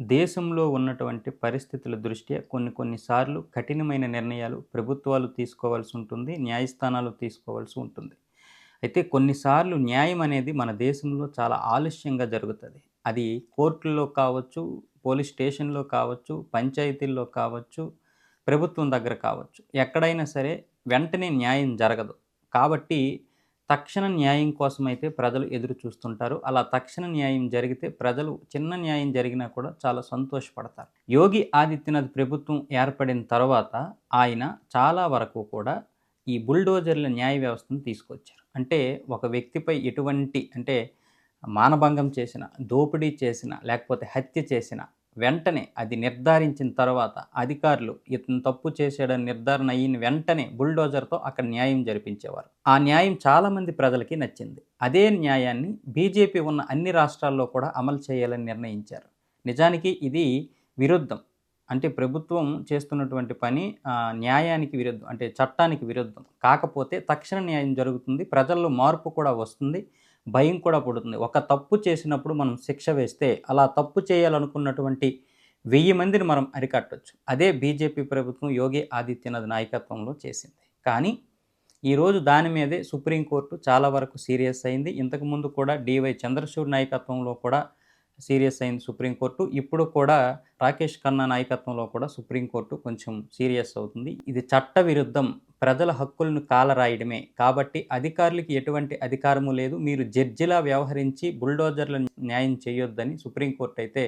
దేశంలో ఉన్నటువంటి పరిస్థితుల దృష్ట్యా కొన్ని కొన్నిసార్లు కఠినమైన నిర్ణయాలు ప్రభుత్వాలు తీసుకోవాల్సి ఉంటుంది న్యాయస్థానాలు తీసుకోవాల్సి ఉంటుంది. అయితే కొన్నిసార్లు న్యాయం అనేది మన దేశంలో చాలా ఆలస్యంగా జరుగుతుంది. అది కోర్టుల్లో కావచ్చు పోలీస్ స్టేషన్లో కావచ్చు పంచాయతీల్లో కావచ్చు ప్రభుత్వం దగ్గర కావచ్చు. ఎక్కడైనా సరే వెంటనే న్యాయం జరగదు. కాబట్టి తక్షణ న్యాయం కోసం అయితే ప్రజలు ఎదురు చూస్తుంటారు. అలా తక్షణ న్యాయం జరిగితే ప్రజలు చిన్న న్యాయం జరిగినా కూడా చాలా సంతోషపడతారు. యోగి ఆదిత్యనాథ్ ప్రభుత్వం ఏర్పడిన తర్వాత ఆయన చాలా వరకు కూడా ఈ బుల్డోజర్ల న్యాయ వ్యవస్థను తీసుకొచ్చారు. అంటే ఒక వ్యక్తిపై ఎటువంటి అంటే మానభంగం చేసిన దోపిడీ చేసిన లేకపోతే హత్య చేసిన వెంటనే అది నిర్ధారించిన తర్వాత అధికారులు ఇతను తప్పు చేశాడని నిర్ధారణ అయిన వెంటనే బుల్డోజర్తో అక్కడ న్యాయం జరిపించేవారు. ఆ న్యాయం చాలామంది ప్రజలకి నచ్చింది. అదే న్యాయాన్ని బీజేపీ ఉన్న అన్ని రాష్ట్రాల్లో కూడా అమలు చేయాలని నిర్ణయించారు. నిజానికి ఇది విరుద్ధం. అంటే ప్రభుత్వం చేస్తున్నటువంటి పని న్యాయానికి విరుద్ధం అంటే చట్టానికి విరుద్ధం. కాకపోతే తక్షణ న్యాయం జరుగుతుంది. ప్రజల్లో మార్పు కూడా వస్తుంది. భయం కూడా పుడుతుంది. ఒక తప్పు చేసినప్పుడు మనం శిక్ష వేస్తే అలా తప్పు చేయాలనుకున్నటువంటి వెయ్యి మందిని మనం అరికట్టవచ్చు అదే బీజేపీ ప్రభుత్వం యోగి ఆదిత్యనాథ్ నాయకత్వంలో చేసింది. కానీ ఈరోజు దాని మీదే సుప్రీంకోర్టు చాలా వరకు సీరియస్ అయింది. ఇంతకుముందు కూడా డివై చంద్రచూడ్ నాయకత్వంలో కూడా సీరియస్ అయింది సుప్రీంకోర్టు ఇప్పుడు కూడా రాకేష్ ఖన్నా నాయకత్వంలో కూడా సుప్రీంకోర్టు కొంచెం సీరియస్ అవుతుంది. ఇది చట్ట విరుద్ధం ప్రజల హక్కులను కాలరాయడమే. కాబట్టి అధికారులకి ఎటువంటి అధికారము లేదు. మీరు జడ్జిలా వ్యవహరించి బుల్డోజర్ల న్యాయం చేయొద్దని సుప్రీంకోర్టు అయితే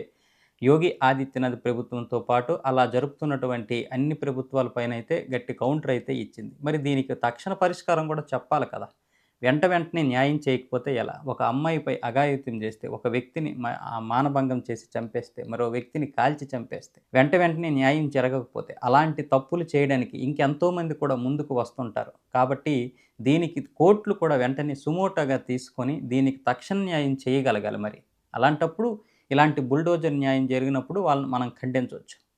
యోగి ఆదిత్యనాథ్ ప్రభుత్వంతో పాటు అలా జరుపుతున్నటువంటి అన్ని ప్రభుత్వాలపైన అయితే గట్టి కౌంటర్ అయితే ఇచ్చింది. మరి దీనికి తక్షణ పరిష్కారం కూడా చెప్పాలి కదా. వెంట వెంటనే న్యాయం చేయకపోతే ఎలా? ఒక అమ్మాయిపై అఘాయిత్యం చేస్తే ఒక వ్యక్తిని మ- ఆ మానభంగం చేసి చంపేస్తే మరో వ్యక్తిని కాల్చి చంపేస్తే వెంట వెంటనే న్యాయం జరగకపోతే అలాంటి తప్పులు చేయడానికి ఇంకెంతోమంది కూడా ముందుకు వస్తుంటారు. కాబట్టి దీనికి కోర్టులు కూడా వెంటనే సుమోటోగా తీసుకొని దీనికి తక్షణ న్యాయం చేయగలగాలి మరి. అలాంటప్పుడు ఇలాంటి బుల్డోజర్ న్యాయం జరిగినప్పుడు వాళ్ళని మనం ఖండించవచ్చు.